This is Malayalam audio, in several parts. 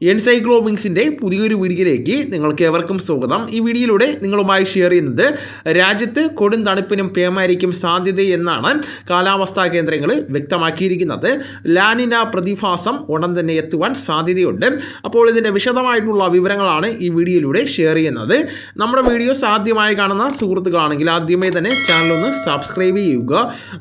എൻസൈക്ലോമിങ്സിന്റെ പുതിയൊരു വീഡിയോയിലേക്ക് നിങ്ങൾക്ക് എവർക്കും സ്വാഗതം. ഈ വീഡിയോയിലൂടെ നിങ്ങളുമായി ഷെയർ ചെയ്യുന്നത് രാജ്യത്ത് കൊടും തണുപ്പിനും പേമാരിക്കും സാധ്യത എന്നാണ് കാലാവസ്ഥാ കേന്ദ്രങ്ങൾ വ്യക്തമാക്കിയിരിക്കുന്നത്. ലാനിന പ്രതിഭാസം ഉടൻ തന്നെ എത്തുവാൻ സാധ്യതയുണ്ട്. അപ്പോൾ ഇതിന്റെ വിശദമായിട്ടുള്ള വിവരങ്ങളാണ് ഈ വീഡിയോയിലൂടെ ഷെയർ ചെയ്യുന്നത്. നമ്മുടെ വീഡിയോസ് ആദ്യമായി കാണുന്ന സുഹൃത്തുക്കളാണെങ്കിൽ ആദ്യമേ തന്നെ ചാനലൊന്ന് സബ്സ്ക്രൈബ് ചെയ്യുക.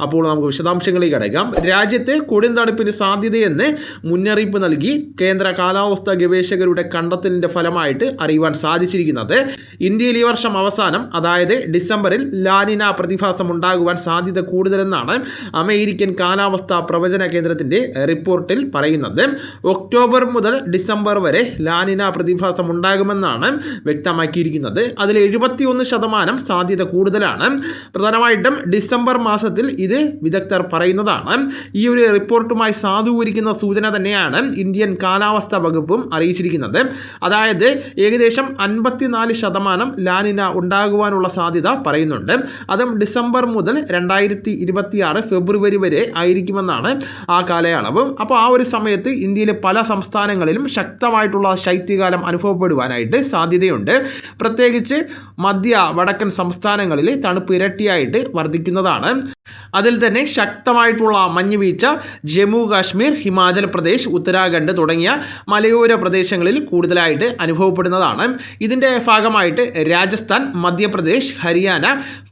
അപ്പോൾ നമുക്ക് വിശദാംശങ്ങളിലേക്ക് അടയ്ക്കാം. രാജ്യത്ത് കൊടും തണുപ്പിന് സാധ്യതയെന്ന് മുന്നറിയിപ്പ് നൽകി കേന്ദ്ര കാലാവസ്ഥ ഗവേഷകരുടെ കണ്ടെത്തലിന്റെ ഫലമായിട്ട് അറിയുവാൻ സാധിച്ചിരിക്കുന്നത്. ഇന്ത്യയിൽ ഈ വർഷം അവസാനം അതായത് ഡിസംബറിൽ ലാനിന പ്രതിഭാസം ഉണ്ടാകുവാൻ സാധ്യത കൂടുതലെന്നാണ് അമേരിക്കൻ കാലാവസ്ഥാ പ്രവചന കേന്ദ്രത്തിന്റെ റിപ്പോർട്ടിൽ പറയുന്നത്. ഒക്ടോബർ മുതൽ ഡിസംബർ വരെ ലാനിന പ്രതിഭാസം ഉണ്ടാകുമെന്നാണ് വ്യക്തമാക്കിയിരിക്കുന്നത്. അതിൽ എഴുപത്തിയൊന്ന് ശതമാനം സാധ്യത കൂടുതലാണ്. പ്രധാനമായിട്ടും ഡിസംബർ മാസത്തിൽ ഇത് വിദഗ്ധർ പറയുന്നതാണ്. ഈ ഒരു റിപ്പോർട്ടുമായി സാധൂകരിക്കുന്ന സൂചന തന്നെയാണ് ഇന്ത്യൻ കാലാവസ്ഥാ വകുപ്പും അറിയിച്ചിരിക്കുന്നത്. അതായത് ഏകദേശം അൻപത്തിനാല് ശതമാനം ലാനിന ഉണ്ടാകുവാനുള്ള സാധ്യത പറയുന്നുണ്ട്. അതും ഡിസംബർ മുതൽ രണ്ടായിരത്തി ഇരുപത്തിയാറ് ഫെബ്രുവരി വരെ ആയിരിക്കുമെന്നാണ് ആ കാലയളവ്. അപ്പോൾ ആ ഒരു സമയത്ത് ഇന്ത്യയിലെ പല സംസ്ഥാനങ്ങളിലും ശക്തമായിട്ടുള്ള ശൈത്യകാലം അനുഭവപ്പെടുവാനായിട്ട് സാധ്യതയുണ്ട്. പ്രത്യേകിച്ച് മധ്യ വടക്കൻ സംസ്ഥാനങ്ങളിൽ തണുപ്പ് ഇരട്ടിയായിട്ട് വർദ്ധിക്കുന്നതാണ്. അതിൽ തന്നെ ശക്തമായിട്ടുള്ള മഞ്ഞുവീഴ്ച ജമ്മു കാശ്മീർ ഹിമാചൽ പ്രദേശ് ഉത്തരാഖണ്ഡ് തുടങ്ങിയ മലയോര പ്രദേശങ്ങളിൽ കൂടുതലായിട്ട് അനുഭവപ്പെടുന്നതാണ്. ഇതിന്റെ ഭാഗമായിട്ട് രാജസ്ഥാൻ മധ്യപ്രദേശ് ഹരിയാന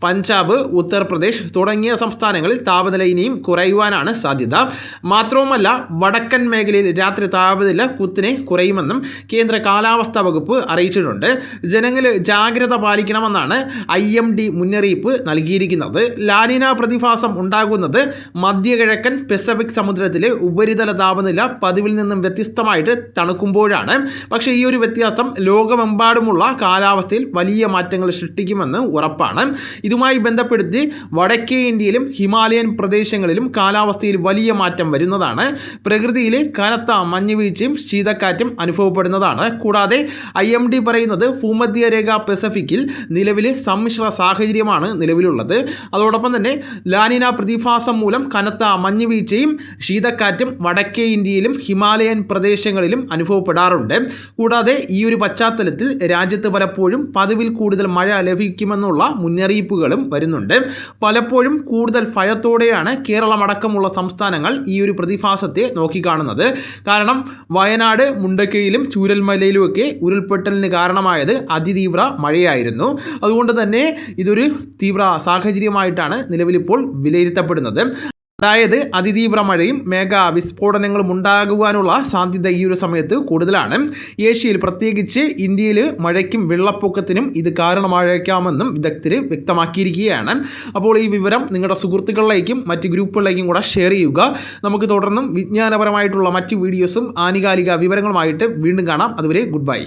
പഞ്ചാബ് ഉത്തർപ്രദേശ് തുടങ്ങിയ സംസ്ഥാനങ്ങളിൽ താപനില ഇനിയും കുറയുവാനാണ് സാധ്യത. മാത്രവുമല്ല വടക്കൻ മേഖലയിൽ രാത്രി താപനില കുത്തിനെ കുറയുമെന്നും കേന്ദ്ര കാലാവസ്ഥാ വകുപ്പ് അറിയിച്ചിട്ടുണ്ട്. ജനങ്ങൾ ജാഗ്രത പാലിക്കണമെന്നാണ് ഐ എം ഡി മുന്നറിയിപ്പ് നൽകിയിരിക്കുന്നത്. ലാനിന പ്രതിഭാസം ഉണ്ടാകുന്നത് മധ്യകിഴക്കൻ പെസഫിക് സമുദ്രത്തിലെ ഉപരിതല താപനില പതിവിൽ നിന്നും വ്യത്യസ്തമായിട്ട് തണുക്കുമ്പോഴാണ് പക്ഷേ ഈ ഒരു വ്യത്യാസം ലോകമെമ്പാടുമുള്ള കാലാവസ്ഥയിൽ വലിയ മാറ്റങ്ങൾ സൃഷ്ടിക്കുമെന്ന് ഉറപ്പാണ്. ഇതുമായി ബന്ധപ്പെടുത്തി വടക്കേ ഇന്ത്യയിലും ഹിമാലയൻ പ്രദേശങ്ങളിലും കാലാവസ്ഥയിൽ വലിയ മാറ്റം വരുന്നതാണ്. പ്രകൃതിയിൽ കനത്ത മഞ്ഞുവീഴ്ചയും ശീതക്കാറ്റും അനുഭവപ്പെടുന്നതാണ്. കൂടാതെ ഐ എം ഡി പറയുന്നത് ഭൂമധ്യരേഖ പെസഫിക്കിൽ നിലവിൽ സമ്മിശ്ര സാഹചര്യമാണ് നിലവിലുള്ളത്. അതോടൊപ്പം തന്നെ ലാനിന പ്രതിഭാസം മൂലം കനത്ത മഞ്ഞുവീഴ്ചയും ശീതക്കാറ്റും വടക്കേ ഇന്ത്യയിലും ഹിമാലയൻ പ്രദേശങ്ങളിലും അനുഭവപ്പെടാറുണ്ട്. കൂടാതെ ഈ ഒരു പശ്ചാത്തലത്തിൽ രാജ്യത്ത് പലപ്പോഴും പതിവിൽ കൂടുതൽ മഴ ലഭിക്കുമെന്നുള്ള മുന്നറിയിപ്പുകളും വരുന്നുണ്ട്. പലപ്പോഴും കൂടുതൽ ഭയത്തോടെയാണ് കേരളമടക്കമുള്ള സംസ്ഥാനങ്ങൾ ഈ ഒരു പ്രതിഭാസത്തെ നോക്കിക്കാണുന്നത്. കാരണം വയനാട് മുണ്ടക്കയിലും ചൂരൽമലയിലുമൊക്കെ ഉരുൾപൊട്ടലിന് കാരണമായത് അതിതീവ്ര മഴയായിരുന്നു. അതുകൊണ്ട് തന്നെ ഇതൊരു തീവ്ര സാഹചര്യമായിട്ടാണ് നിലവിലിപ്പോൾ വിലയിരുത്തപ്പെടുന്നത്. അതായത് അതിതീവ്ര മഴയും മേഘ വിസ്ഫോടനങ്ങളും ഉണ്ടാകുവാനുള്ള സാധ്യത ഈ ഒരു സമയത്ത് കൂടുതലാണ്. ഏഷ്യയിൽ പ്രത്യേകിച്ച് ഇന്ത്യയിൽ മഴയ്ക്കും വെള്ളപ്പൊക്കത്തിനും ഇത് കാരണമായേക്കാമെന്നും വിദഗ്ധർ വ്യക്തമാക്കിയിരിക്കുകയാണ്. അപ്പോൾ ഈ വിവരം നിങ്ങളുടെ സുഹൃത്തുക്കളിലേക്കും മറ്റ് ഗ്രൂപ്പുകളിലേക്കും കൂടെ ഷെയർ ചെയ്യുക. നമുക്ക് തുടർന്നും വിജ്ഞാനപരമായിട്ടുള്ള മറ്റ് വീഡിയോസും ആനുകാലിക വിവരങ്ങളുമായിട്ട് വീണ്ടും കാണാം. അതുവരെ ഗുഡ് ബൈ.